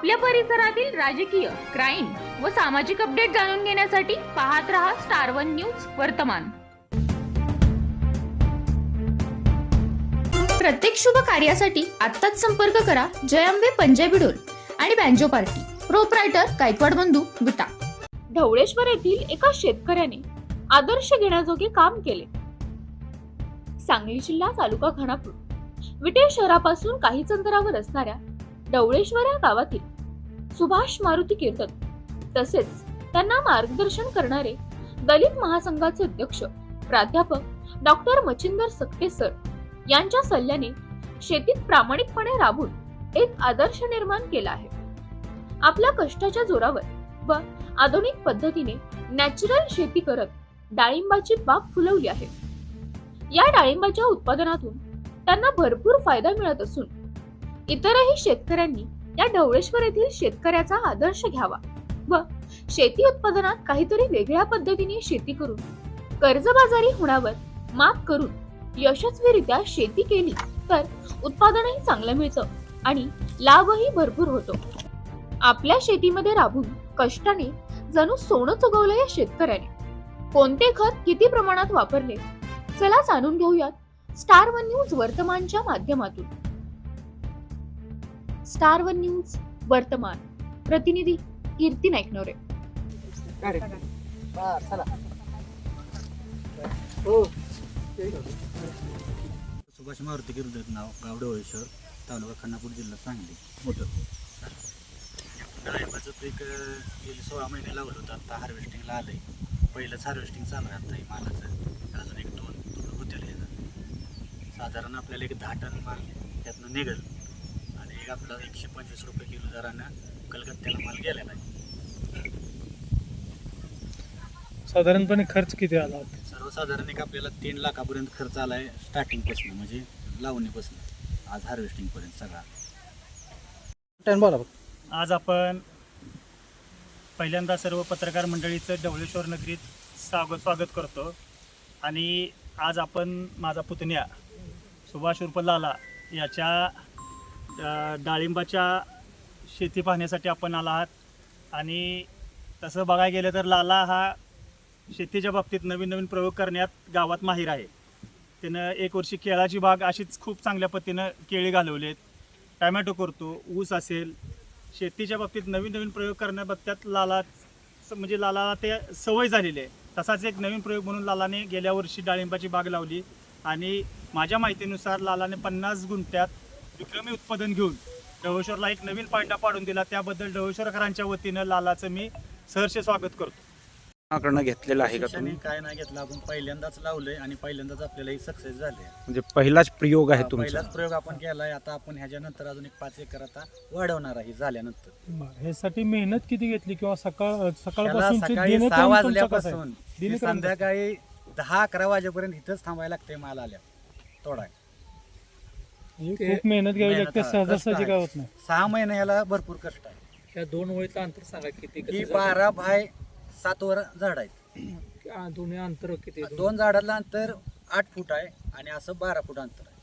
आपल्या परिसरातील राजकीय क्राईम व सामाजिक अपडेट जाणून घेण्यासाठी पाहत रहा स्टार वन न्यूज वर्तमान. प्रत्येक शुभ कार्यासाठी आत्ताच संपर्क करा जयंबे पंजाबी डोल आणि बँजो पार्टी. प्रोपरायटर गायकवाड बंधू विटा. ढवळेश्वर येथील एका शेतकऱ्याने आदर्श घेण्याजोगे काम केले. सांगली जिल्हा तालुका खानापूर विटे शहरापासून काहीच अंतरावर असणाऱ्या डवळेश्वर या गावातील सुभाष मारुती कीर्तन. तसेच त्यांना मार्गदर्शन करणारे दलित महासंघाचे अध्यक्ष प्राध्यापक डॉक्टर मचिंदर सक्ते सर यांच्या सल्ल्याने शेतीत प्रामाणिकपणे राबून एक आदर्श निर्माण केला आहे. आपल्या कष्टाच्या जोरावर व आधुनिक पद्धतीने नॅचरल शेती करत डाळिंबाची बाग फुलवली आहे. या डाळिंबाच्या उत्पादनातून त्यांना भरपूर फायदा मिळत असून इतरही शेतकऱ्यांनी या ढवळेश्वर येथील शेतकऱ्याचा आदर्श घ्यावा व शेती उत्पादनात काहीतरी वेगळ्या पद्धतीने शेती करून कर्जबाजारी होण्यावर मात करून यशस्वीरित्या शेती केली तर उत्पादनही चांगलं मिळतं आणि लाभही भरपूर होतो. आपल्या शेतीमध्ये राबून कष्टाने जणू सोनं चुगवलं या शेतकऱ्याने. कोणते खत किती प्रमाणात वापरले? चला जाणून घेऊयात स्टार वन न्यूज वर्तमानच्या माध्यमातून. स्टार वन न्यूज वर्तमान प्रतिनिधी कीर्ती नाईकनवरे सुभाष मारुती गिरदत नाव गाव डोळेश्वर तालुका खानापूर जिल्हा सांगली मोठं डाळिंबाचं पीक गेले सोळा महिने लावलं होतं आता हार्वेस्टिंगला आलंय पहिलंच हार्वेस्टिंग चालू आहे आता हे मालाचं अजून एक दोन दोन होतील साधारण आपल्याला एक दहा टन माल त्यातनं निघेल एक आपला एकशे पंचवीस रुपये किलो दरानं कलकत्त्याला माल गेलेला आहे साधारणपणे खर्च किती आला होता? सर्वसाधारण एक आपल्याला तीन लाखापर्यंत खर्च आला आहे स्टार्टिंगपासून म्हणजे लावणीपासून. आज हार्वेस्टिंगपर्यंत सगळा. टाइम बोला आज आपण पहिल्यांदा सर्व पत्रकार मंडळीचं ढवळेश्वर नगरीत स्वागत स्वागत करतो. आणि आज आपण माझा पुतण्या सुभाष उर्फ लाला याच्या डाळिंबाच्या शेती पाहण्यासाठी आपण आला आहात. आणि तसं बघायला गेलं तर लाला हा शेतीच्या बाबतीत नवीन नवीन प्रयोग करण्यात गावात माहीर आहे. त्यानं एक वर्षी केळाची बाग अशीच खूप चांगल्या पद्धतीनं केळी घालवलेत. टॅमॅटो करतो ऊस असेल. शेतीच्या बाबतीत नवीन नवीन प्रयोग करण्याबाबतीत लाला. स- म्हणजे लालाला ते सवय झालेली आहे. तसाच एक नवीन प्रयोग म्हणून लालाने गेल्या वर्षी डाळिंबाची बाग लावली. आणि माझ्या माहितीनुसार लालाने पन्नास गुंठ्यात विक्रमी उत्पादन घेऊन ढवळेश्वरला एक नवीन पांडा पाडून दिला. त्याबद्दल ढवळेश्वरकरांच्या वतीनं लालाचं मी सहर्ष स्वागत करतो. कडनं घेतलेला आहे का तुम्ही? हे काय नाही घेतलं. आपण पहिल्यांदाच लावलंय आणि पहिल्यांदाच आपल्याला सक्सेस झाले म्हणजे पहिलाच प्रयोग आहे तुमचा. पहिलाच प्रयोग आपण केलाय. आता आपण ह्याच्यानंतर अजून एक पाच एकर आता वाढवणार आहे झाल्यानंतर. ह्यासाठी मेहनत किती घेतली किंवा सकाळ त्याला सकाळपासून सकाळी सहा वाजल्यापासून ते दिनक्रम संध्याकाळी दहा अकरा वाजेपर्यंत इथंच थांबायला लागतंय माल आल्या तोडाय खूप मेहनत घ्यावी लागते सहजासहजी काय. होत नाही. सहा महिने याला भरपूर कष्ट आहे. त्या दोन ओळीचं अंतर सांगा किती ही बारा बाय सात वर झाड आहेत. आ- दोन्ही अंतर किती आहे? दोन झाडाला अंतर आठ फूट आहे आणि असं बारा फूट अंतर आहे.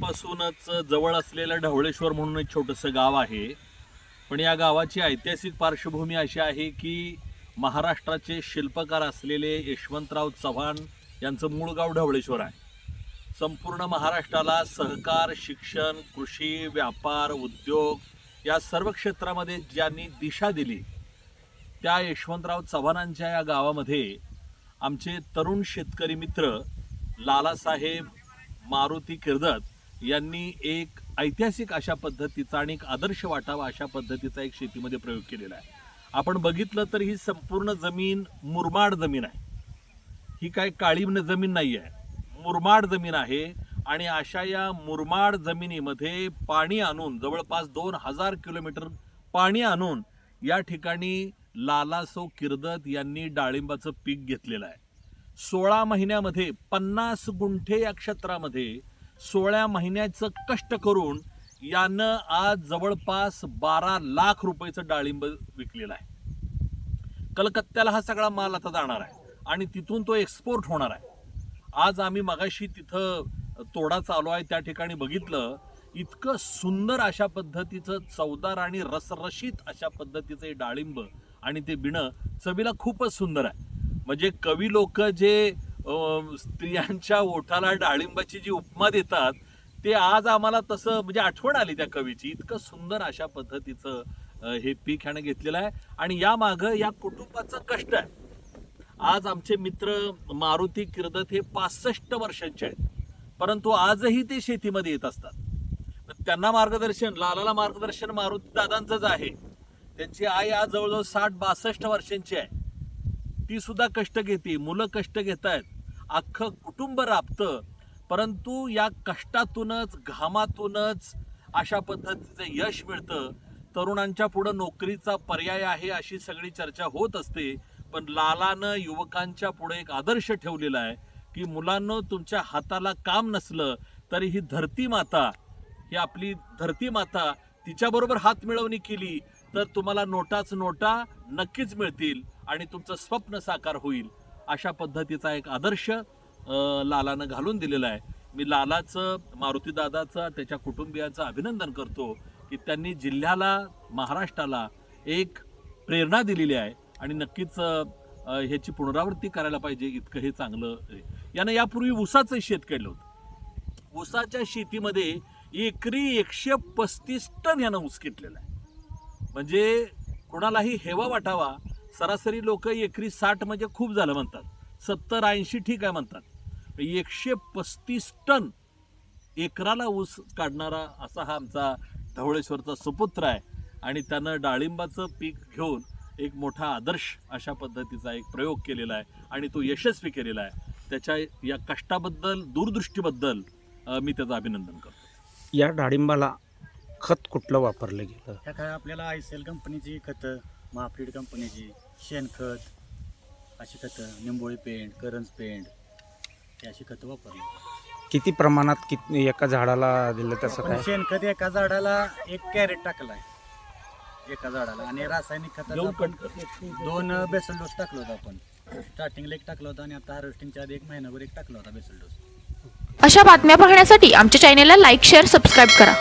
पासूनच जवळ असलेलं ढवळेश्वर म्हणून एक छोटंसं गाव आहे. पण या गावाची ऐतिहासिक पार्श्वभूमी अशी आहे की महाराष्ट्राचे शिल्पकार असलेले यशवंतराव चव्हाण यांचं मूळ गाव ढवळेश्वर आहे. संपूर्ण महाराष्ट्राला सहकार शिक्षण कृषी व्यापार उद्योग या सर्व क्षेत्रामध्ये ज्यांनी दिशा दिली त्या यशवंतराव चव्हाणांच्या या गावामध्ये आमचे तरुण शेतकरी मित्र लालासाहेब मारुती किर्दत यांनी एक ऐतिहासिक अशा पद्धतीचा आणि एक आदर्श वाटावा अशा पद्धतीचा एक शेतीमध्ये प्रयोग केलेला आहे. आपण बघितलं तर ही संपूर्ण जमीन मुरमाड जमीन आहे. ही काय काळी जमीन नाही आहे मुरमाड जमीन आहे आणि अशा या मुरमाड जमिनीमध्ये पाणी आणून जवळपास दोन हजार किलोमीटर पाणी आणून या ठिकाणी लालासो किर्दत यांनी डाळिंबाचं पीक घेतलेलं आहे. सोळा महिन्यामध्ये पन्नास गुंठे या क्षेत्रामध्ये सोळा महिन्याचं कष्ट करून यानं आज जवळपास बारा लाख रुपयेचं डाळिंब विकलेलं आहे. कलकत्त्याला हा सगळा माल आता जाणार आहे आणि तिथून तो एक्सपोर्ट होणार आहे. आज आम्ही मगाशी तिथं तोडा चालू आहे त्या ठिकाणी बघितलं. इतकं सुंदर अशा पद्धतीचं चवदार आणि रसरशीत अशा पद्धतीचं हे डाळिंब आणि ते बिणं चवीला खूपच सुंदर आहे. म्हणजे कवी लोक जे स्त्रियांच्या ओठाला डाळिंबाची जी उपमा देतात ते आज आम्हाला तसं म्हणजे आठवण आली त्या कवीची. इतकं सुंदर अशा पद्धतीचं हे पीक ह्यानं घेतलेलं आहे. आणि यामागं या कुटुंबाचं कष्ट आहे. आज आमचे मित्र मारुती किर्दत हे पासष्ट वर्षांचे आहेत. परंतु आजही ते शेतीमध्ये येत असतात. त्यांना मार्गदर्शन लालाला मार्गदर्शन मारुती दादांचंच आहे त्यांची आई आज जवळजवळ साठ बासष्ट वर्षांची आहे. ती सुद्धा कष्ट घेते मुलं कष्ट घेत आहेत. अख्खं कुटुंब राबतं. परंतु या कष्टातूनच घामातूनच अशा पद्धतीचं यश मिळतं. तरुणांच्या पुढं नोकरीचा पर्याय आहे अशी सगळी चर्चा होत असते. पण लालानं युवकांच्या पुढे एक आदर्श ठेवलेला आहे की मुलांनो तुमच्या हाताला काम नसलं तरी ही धरती माता ही आपली धरती माता तिच्याबरोबर हात मिळवणी केली तर तुम्हाला नोटाच नोटा नक्कीच मिळतील आणि तुमचं स्वप्न साकार होईल. अशा पद्धतीचा एक आदर्श लालानं घालून दिलेला आहे. मी लालाचं मारुतीदादाचं त्याच्या कुटुंबियाचं अभिनंदन करतो की त्यांनी जिल्ह्याला महाराष्ट्राला एक प्रेरणा दिलेली आहे. आणि नक्कीच ह्याची पुनरावृत्ती करायला पाहिजे इतकं हे चांगलं आहे. यानं यापूर्वी ऊसाचं शेत केलं होतं. ऊसाच्या शेतीमध्ये एकरी एकशे पस्तीस टन यानं ऊस घेतलेला आहे. म्हणजे कुणालाही हेवा वाटावा सरासरी लोक एकरी साठ म्हणजे खूप झालं म्हणतात. सत्तर ऐंशी ठीक आहे म्हणतात. एकशे पस्तीस टन एकराला ऊस काढणारा असा हा आमचा ढवळेश्वरचा सुपुत्र आहे. आणि त्यानं डाळिंबाचं पीक घेऊन एक मोठा आदर्श अशा पद्धतीचा एक प्रयोग केलेला आहे आणि तो यशस्वी केलेला आहे. त्याच्या या कष्टाबद्दल दूरदृष्टीबद्दल मी त्याचं अभिनंदन करतो. या डाळिंबाला खत कुठलं वापरलं गेलं? ह्या काय आपल्याला आय सी एल कंपनीची खतं महाफ्रीड कंपनीची शेणखत अशी खतं निंबोळी पेंट करंज पेंट हे अशी खतं वापरली. किती प्रमाणात किती एका झाडाला दिलं तसं काय? शेणखत एका झाडाला एक कॅरेट टाकलाय. एका झाडाला. आणि रासायनिक खताचा आपण कर. दोन बेसल डोस टाकला होता आपण. स्टार्टिंगला एक टाकला होता आणि आता हार्वेस्टिंगच्या आधी एक महिनाभर एक टाकला होता बेसल डोस अशा बातम्या पाहण्यासाठी आमच्या चॅनेलला लाईक शेअर सबस्क्राईब करा.